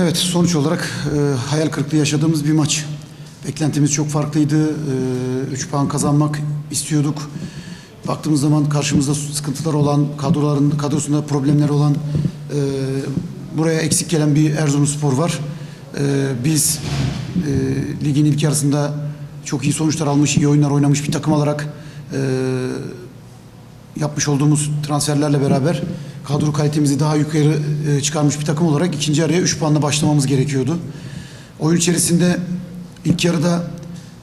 Evet sonuç olarak e, hayal kırıklığı yaşadığımız bir maç. Beklentimiz çok farklıydı. 3 puan kazanmak istiyorduk. Baktığımız zaman karşımızda sıkıntılar olan, kadroların kadrosunda problemler olan, e, buraya eksik gelen bir Erzurumspor var. E, biz e, ligin ilk yarısında çok iyi sonuçlar almış, iyi oyunlar oynamış bir takım olarak e, yapmış olduğumuz transferlerle beraber kadro kalitemizi daha yukarı e, çıkarmış bir takım olarak ikinci araya 3 puanla başlamamız gerekiyordu. Oyun içerisinde ilk yarıda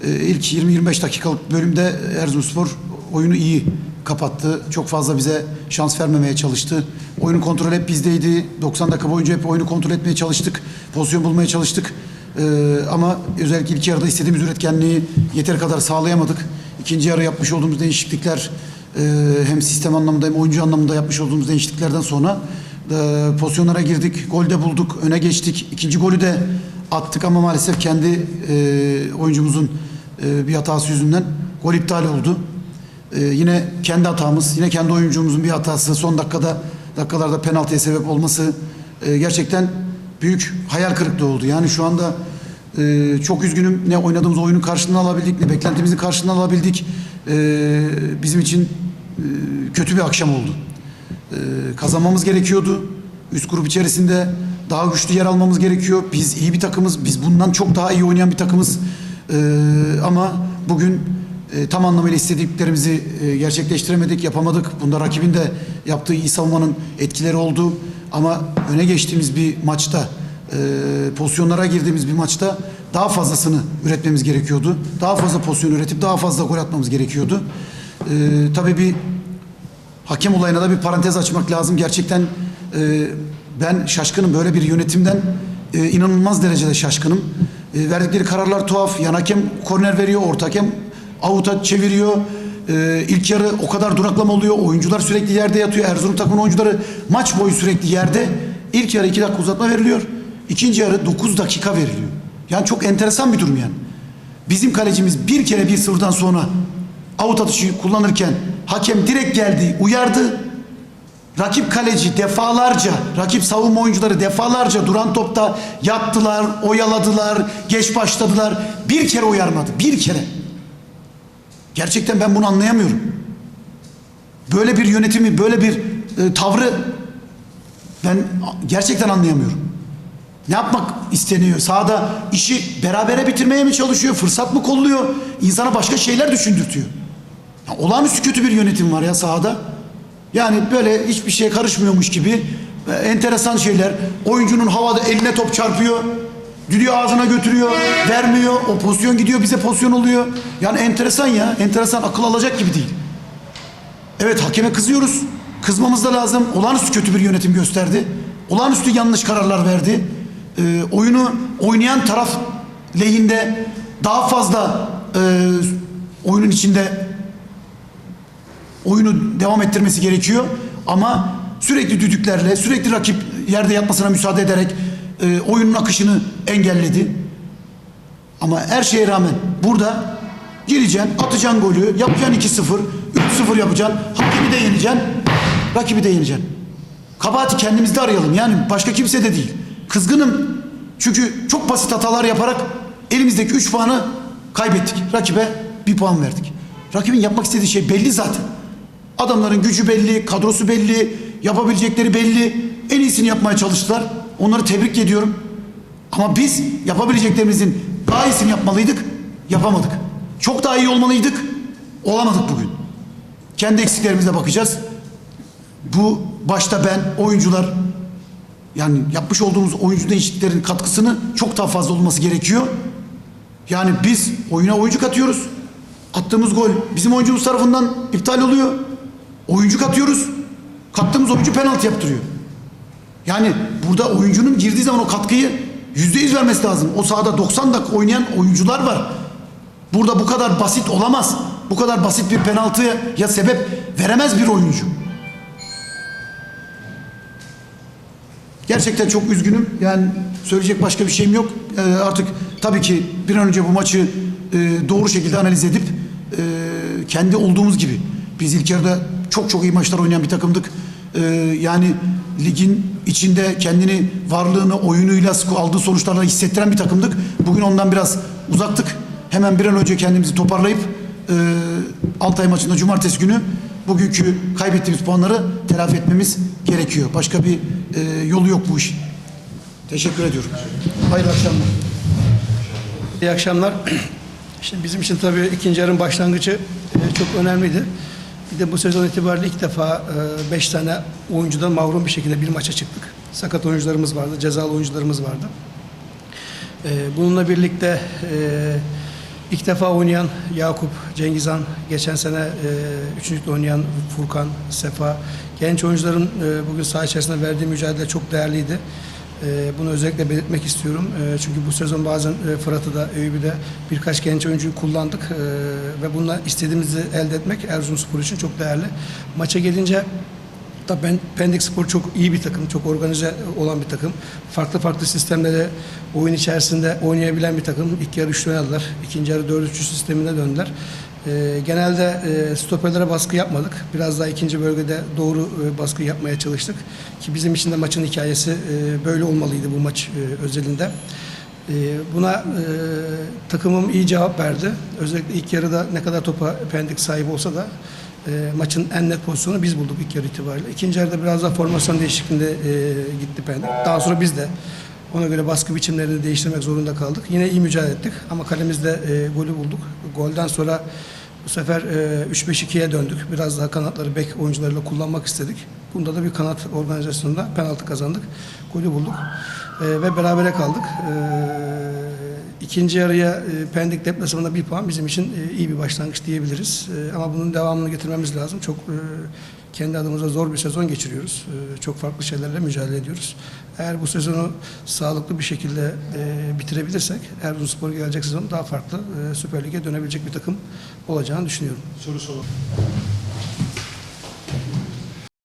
e, ilk 20-25 dakikalık bölümde Erzurumspor oyunu iyi kapattı. Çok fazla bize şans vermemeye çalıştı. Oyunun kontrolü hep bizdeydi. 90 dakika boyunca hep oyunu kontrol etmeye çalıştık. Pozisyon bulmaya çalıştık. E, ama özellikle ilk yarıda istediğimiz üretkenliği yeter kadar sağlayamadık. İkinci yarı yapmış olduğumuz değişiklikler ee, hem sistem anlamında hem oyuncu anlamında yapmış olduğumuz değişikliklerden sonra e, pozisyonlara girdik, golde bulduk, öne geçtik. İkinci golü de attık ama maalesef kendi e, oyuncumuzun e, bir hatası yüzünden gol iptal oldu. Yine kendi hatamız, yine kendi oyuncumuzun bir hatası son dakikada dakikalarda penaltıya sebep olması gerçekten büyük hayal kırıklığı oldu. Yani şu anda çok üzgünüm. Ne oynadığımız oyunun karşılığını alabildik, ne beklentimizin karşılığını alabildik. Bizim için kötü bir akşam oldu. E, kazanmamız gerekiyordu. Üst grup içerisinde daha güçlü yer almamız gerekiyor. Biz iyi bir takımız. Biz bundan çok daha iyi oynayan bir takımız. E, ama bugün e, tam anlamıyla istediklerimizi e, gerçekleştiremedik, yapamadık. Bunda rakibin de yaptığı iyi savunmanın etkileri oldu. Ama öne geçtiğimiz bir maçta, e, pozisyonlara girdiğimiz bir maçta daha fazlasını üretmemiz gerekiyordu. Daha fazla pozisyon üretip daha fazla gol atmamız gerekiyordu. E, tabii bir hakem olayına da bir parantez açmak lazım. Gerçekten e, ben şaşkınım böyle bir yönetimden e, inanılmaz derecede şaşkınım. E, verdikleri kararlar tuhaf. Yan hakem korner veriyor, orta hakem avuta çeviriyor. E, ilk yarı o kadar duraklama oluyor. Oyuncular sürekli yerde yatıyor. Erzurum takımın oyuncuları maç boyu sürekli yerde. İlk yarı 2 dakika uzatma veriliyor. İkinci yarı 9 dakika veriliyor. Yani çok enteresan bir durum yani. Bizim kalecimiz bir kere bir sıfırdan sonra avut atışı kullanırken hakem direkt geldi, uyardı. Rakip kaleci defalarca, rakip savunma oyuncuları defalarca duran topta yattılar, oyaladılar, geç başladılar. Bir kere uyarmadı, bir kere. Gerçekten ben bunu anlayamıyorum. Böyle bir yönetimi, böyle bir e, tavrı ben gerçekten anlayamıyorum. Ne yapmak isteniyor? Sahada işi berabere bitirmeye mi çalışıyor? Fırsat mı kolluyor? İnsana başka şeyler düşündürtüyor. Ya, olağanüstü kötü bir yönetim var ya sahada. Yani böyle hiçbir şeye karışmıyormuş gibi e, enteresan şeyler. Oyuncunun havada eline top çarpıyor. Düdüğü ağzına götürüyor. Vermiyor. O pozisyon gidiyor bize pozisyon oluyor. Yani enteresan ya. Enteresan akıl alacak gibi değil. Evet hakeme kızıyoruz. Kızmamız da lazım. Olağanüstü kötü bir yönetim gösterdi. Olağanüstü yanlış kararlar verdi. Ee, oyunu oynayan taraf lehinde daha fazla e, oyunun içinde oyunu devam ettirmesi gerekiyor. Ama sürekli düdüklerle, sürekli rakip yerde yatmasına müsaade ederek e, oyunun akışını engelledi. Ama her şeye rağmen burada gireceksin, atacaksın golü, yapacaksın 2-0, 3-0 yapacaksın, hakemi de yeneceksin, rakibi de yeneceksin. Kabahati kendimizde arayalım yani başka kimse de değil. Kızgınım çünkü çok basit hatalar yaparak elimizdeki 3 puanı kaybettik. Rakibe bir puan verdik. Rakibin yapmak istediği şey belli zaten. Adamların gücü belli, kadrosu belli, yapabilecekleri belli. En iyisini yapmaya çalıştılar. Onları tebrik ediyorum. Ama biz yapabileceklerimizin daha iyisini yapmalıydık, yapamadık. Çok daha iyi olmalıydık, olamadık bugün. Kendi eksiklerimize bakacağız. Bu başta ben, oyuncular, yani yapmış olduğumuz oyuncu değişikliklerin katkısını çok daha fazla olması gerekiyor. Yani biz oyuna oyuncu katıyoruz. Attığımız gol bizim oyuncumuz tarafından iptal oluyor. Oyuncu katıyoruz. Kattığımız oyuncu penaltı yaptırıyor. Yani burada oyuncunun girdiği zaman o katkıyı yüzde yüz vermesi lazım. O sahada 90 dakika oynayan oyuncular var. Burada bu kadar basit olamaz. Bu kadar basit bir penaltıya ya sebep veremez bir oyuncu. Gerçekten çok üzgünüm. Yani söyleyecek başka bir şeyim yok. Ee, artık tabii ki bir an önce bu maçı e, doğru şekilde analiz edip e, kendi olduğumuz gibi biz ilk yarıda çok çok iyi maçlar oynayan bir takımdık. Ee, yani ligin içinde kendini varlığını, oyunuyla, aldığı sonuçlarla hissettiren bir takımdık. Bugün ondan biraz uzaktık. Hemen bir an önce kendimizi toparlayıp e, Altay maçında cumartesi günü bugünkü kaybettiğimiz puanları telafi etmemiz gerekiyor. Başka bir e, yolu yok bu işin. Teşekkür ediyorum. Hayırlı akşamlar. İyi akşamlar. Şimdi bizim için tabii ikinci yarının başlangıcı e, çok önemliydi. Bir de bu sezon itibariyle ilk defa 5 tane oyuncudan mahrum bir şekilde bir maça çıktık. Sakat oyuncularımız vardı, cezalı oyuncularımız vardı. E, Bununla birlikte e, ilk defa oynayan Yakup, Cengizhan, geçen sene e, üçüncülükte oynayan Furkan, Sefa, genç oyuncuların e, bugün saha içerisinde verdiği mücadele çok değerliydi. E, Bunu özellikle belirtmek istiyorum. E, Çünkü bu sezon bazen e, Fırat'ı da, Eyüp'ü de birkaç genç oyuncuyu kullandık E, ve bununla istediğimizi elde etmek Erzurumspor için çok değerli. Maça gelince Tabii ben Pendik Spor çok iyi bir takım, çok organize olan bir takım. Farklı farklı sistemlere oyun içerisinde oynayabilen bir takım. İlk yarı üçlü oynadılar. İkinci yarı dört üçlü sistemine döndüler. Ee, genelde e, stoperlere baskı yapmadık. Biraz daha ikinci bölgede doğru e, baskı yapmaya çalıştık. Ki bizim için de maçın hikayesi e, böyle olmalıydı bu maç e, özelinde. Buna takımım iyi cevap verdi. Özellikle ilk yarıda ne kadar topa Pendik sahibi olsa da maçın en net pozisyonu biz bulduk ilk yarı itibariyle. İkinci yarıda biraz daha formasyon değişikliğinde gitti Pendik. Daha sonra biz de ona göre baskı biçimlerini değiştirmek zorunda kaldık. Yine iyi mücadele ettik ama kalemizde e, golü bulduk. Golden sonra bu sefer e, 3-5-2'ye döndük. Biraz daha kanatları bek oyuncularıyla kullanmak istedik. Bunda da bir kanat organizasyonunda penaltı kazandık. Golü bulduk. E, ve berabere kaldık. E, ikinci yarıya e, Pendik deplasmanında bir puan bizim için e, iyi bir başlangıç diyebiliriz. E, ama bunun devamını getirmemiz lazım. Çok e, kendi adımıza zor bir sezon geçiriyoruz. E, çok farklı şeylerle mücadele ediyoruz. Eğer bu sezonu sağlıklı bir şekilde e, bitirebilirsek Erzurumspor gelecek sezon daha farklı e, Süper Lig'e dönebilecek bir takım olacağını düşünüyorum. Soru soralım.